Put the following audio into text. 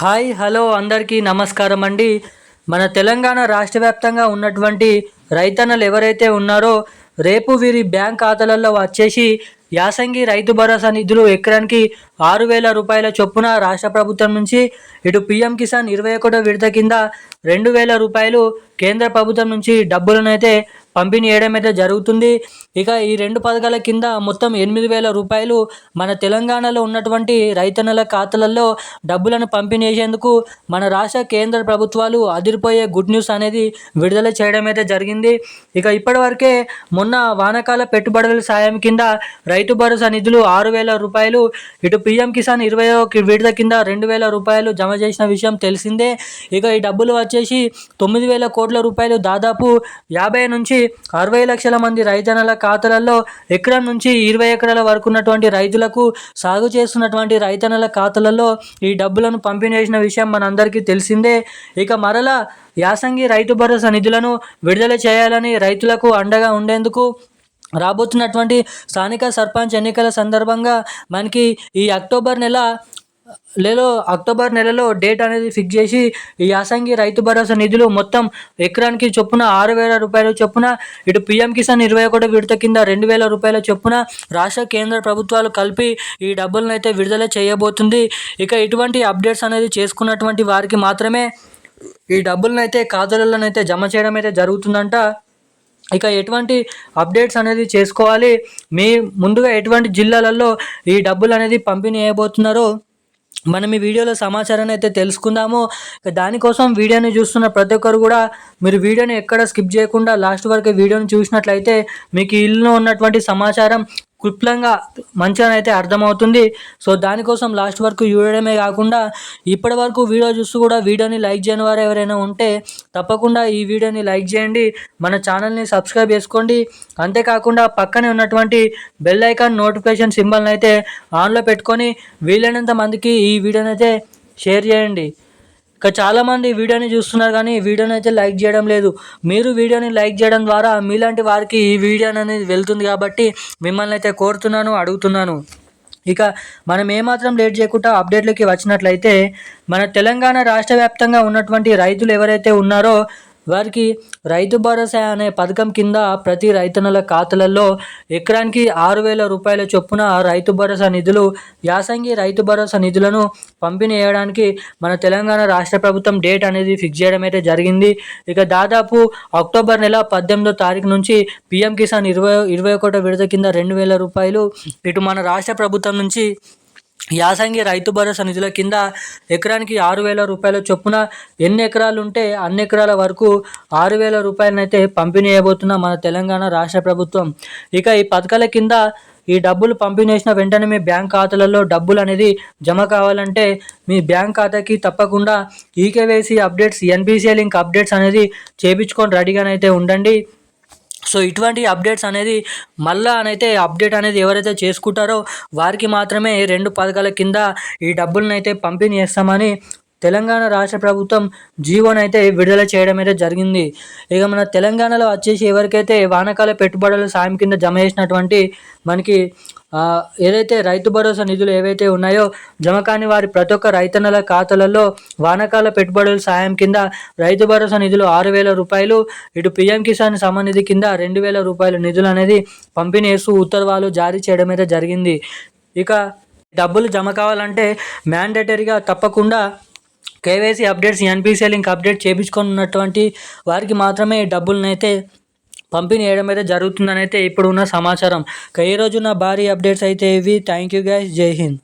Hi hello అందరికీ నమస్కారం అండి. మన తెలంగాణ రాష్ట్ర వ్యాప్తంగా ఉన్నటువంటి రైతన్నలు ఎవరైతే ఉన్నారో రేపు వీరి బ్యాంక్ ఖాతాలలో వచ్చేసి యాసంగి రైతు భరోసా నిధులు ఎకరానికి ఆరు వేల రూపాయల చొప్పున రాష్ట్ర ప్రభుత్వం నుంచి ఇటు పిఎం కిసాన్ ఇరవై ఒకటో విడత కింద రెండు వేల రూపాయలు కేంద్ర ప్రభుత్వం నుంచి డబ్బులను అయితే పంపిణీ చేయడం అయితే జరుగుతుంది. ఇక ఈ రెండు పథకాల కింద మొత్తం ఎనిమిది వేల రూపాయలు మన తెలంగాణలో ఉన్నటువంటి రైతన్నల ఖాతాలలో డబ్బులను పంపిణీ చేసేందుకు మన రాష్ట్ర కేంద్ర ప్రభుత్వాలు అదిరిపోయే గుడ్ న్యూస్ అనేది విడుదల చేయడం అయితే జరిగింది. ఇక ఇప్పటివరకే మొన్న వానకాల పెట్టుబడుల సాయం కింద రైతు భరోసా నిధులు ఆరు వేల రూపాయలు ఇటు పిఎం కిసాన్ ఇరవై విడుదల కింద రెండు వేల రూపాయలు జమ చేసిన విషయం తెలిసిందే. ఇక ఈ డబ్బులు వచ్చేసి తొమ్మిది వేల కోట్ల రూపాయలు దాదాపు యాభై నుంచి అరవై లక్షల మంది రైతన్నల ఖాతాలలో ఎకరం నుంచి ఇరవై ఎకరాల వరకు ఉన్నటువంటి రైతులకు సాగు చేస్తున్నటువంటి రైతన్నల ఖాతాలలో ఈ డబ్బులను పంపిణీ చేసిన విషయం మనందరికీ తెలిసిందే. ఇక మరలా యాసంగి రైతు భరోసా నిధులను విడుదల చేయాలని రైతులకు అండగా ఉండేందుకు రాబోతున్నటువంటి స్థానిక సర్పంచ్ ఎన్నికల సందర్భంగా మనకి ఈ అక్టోబర్ నెల లేలో అక్టోబర్ నెలలో డేట్ అనేది ఫిక్స్ చేసి ఈ యాసంగి రైతు భరోసా నిధులు మొత్తం ఎకరానికి చొప్పున ఆరు వేల రూపాయల చొప్పున ఇటు పిఎం కిసాన్ ఇరవై ఒకటి విడత కింద రెండు వేల రూపాయల చొప్పున రాష్ట్ర కేంద్ర ప్రభుత్వాలు కలిపి ఈ డబ్బులను అయితే విడుదల చేయబోతుంది. ఇక ఇటువంటి అప్డేట్స్ అనేది చేసుకున్నటువంటి వారికి మాత్రమే ఈ డబ్బులను అయితే ఖాతాలలోనైతే అయితే జమ చేయడం అయితే జరుగుతుందంట. ఇక ఎటువంటి అప్డేట్స్ అనేది చేసుకోవాలి? మీ ముందుగా ఎటువంటి జిల్లాలలో ఈ డబ్బులు అనేది పంపిణీ చేయబోతున్నారో మనం ఈ వీడియోలో సమాచారాన్ని అయితే తెలుసుకుందాము. దానికోసం వీడియోని చూస్తున్న ప్రతి ఒక్కరు కూడా మీరు వీడియోని ఎక్కడ స్కిప్ చేయకుండా లాస్ట్ వరకు వీడియోని చూసినట్లయితే మీకు ఇల్లులో ఉన్నటువంటి సమాచారం క్లుప్తంగా మంచిగా అయితే అర్థమవుతుంది. సో దానికోసం లాస్ట్ వరకు చూడడమే కాకుండా ఇప్పటి వరకు వీడియో చూస్తూ కూడా వీడియోని లైక్ చేయని వారు ఎవరైనా ఉంటే తప్పకుండా ఈ వీడియోని లైక్ చేయండి. మన ఛానల్ని సబ్స్క్రైబ్ చేసుకోండి. అంతేకాకుండా పక్కనే ఉన్నటువంటి బెల్ ఐకాన్ నోటిఫికేషన్ సింబల్ని అయితే ఆన్లో పెట్టుకొని వీలైనంత మందికి ఈ వీడియోని అయితే షేర్ చేయండి. ఇక చాలామంది వీడియోని చూస్తున్నారు కానీ వీడియోని అయితే లైక్ చేయడం లేదు. మీరు వీడియోని లైక్ చేయడం ద్వారా మీలాంటి వారికి ఈ వీడియో అనేది వెళ్తుంది కాబట్టి మిమ్మల్ని అయితే కోరుతున్నాను అడుగుతున్నాను. ఇక మనం ఏమాత్రం లేట్ చేయకుండా అప్డేట్లోకి వచ్చినట్లయితే మన తెలంగాణ రాష్ట్ర వ్యాప్తంగా ఉన్నటువంటి రైతులు ఎవరైతే ఉన్నారో వారికి రైతు భరోసా అనే పథకం కింద ప్రతి రైతన్నల ఖాతాలలో ఎకరానికి ఆరు వేల రూపాయల చొప్పున రైతు భరోసా నిధులు యాసంగి రైతు భరోసా నిధులను పంపిణీ చేయడానికి మన తెలంగాణ రాష్ట్ర ప్రభుత్వం డేట్ అనేది ఫిక్స్ చేయడం అయితే జరిగింది. ఇక దాదాపు అక్టోబర్ నెల పద్దెనిమిదో తారీఖు నుంచి పిఎం కిసాన్ ఇరవై ఇరవై ఒకటో విడత కింద రెండు వేల రూపాయలు ఇటు మన రాష్ట్ర ప్రభుత్వం నుంచి యాసంగి రైతు భరోసా నిధుల కింద ఎకరానికి ఆరు వేల రూపాయల చొప్పున ఎన్ని ఎకరాలు ఉంటే అన్ని ఎకరాల వరకు ఆరు వేల రూపాయలనైతే పంపిణీ చేయబోతున్న మన తెలంగాణ రాష్ట్ర ప్రభుత్వం. ఇక ఈ పథకాల కింద ఈ డబ్బులు పంపిణీ చేసిన వెంటనే మీ బ్యాంక్ ఖాతాలలో డబ్బులు అనేది జమ కావాలంటే మీ బ్యాంక్ ఖాతాకి తప్పకుండా eKYC updates NPCI link updates అనేది చేపించుకొని రెడీగానైతే ఉండండి. సో ఇటువంటి అప్డేట్స్ అనేది మళ్ళా అనైతే అప్డేట్ అనేది ఎవరైతే చేసుకుంటారో వారికి మాత్రమే రెండు పథకాల కింద ఈ డబ్బులను అయితే పంపిణీ చేస్తామని తెలంగాణ రాష్ట్ర ప్రభుత్వం జీవోని అయితే విడుదల చేయడం అయితే జరిగింది. ఇక మన తెలంగాణలో వచ్చేసి ఎవరికైతే వానకాల పెట్టుబడుల సాయం కింద జమ చేసినటువంటి మనకి ఏదైతే రైతు భరోసా నిధులు ఏవైతే ఉన్నాయో జమ కాని వారి ప్రతి ఒక్క రైతన్నల ఖాతాలలో వానకాల పెట్టుబడుల సాయం కింద రైతు భరోసా నిధులు ఆరు వేల రూపాయలు ఇటు పిఎం కిసాన్ సమానిధి కింద రెండు వేల రూపాయల నిధులు అనేది పంపిణీ చేస్తూ ఉత్తర్వులు జారీ చేయడం అయితే జరిగింది. ఇక డబ్బులు జమ కావాలంటే మ్యాండేటరీగా తప్పకుండా KYC updates NPC link update చేయించుకున్నటువంటి వారికి మాత్రమే ఈ డబ్బులను అయితే పంపిణీ చేయడం అయితే జరుగుతుందని అయితే ఇప్పుడున్న సమాచారం. ఈ రోజు నా భారీ అప్డేట్స్ అయితే ఇవి. థ్యాంక్ యూ గైస్ జై హింద్.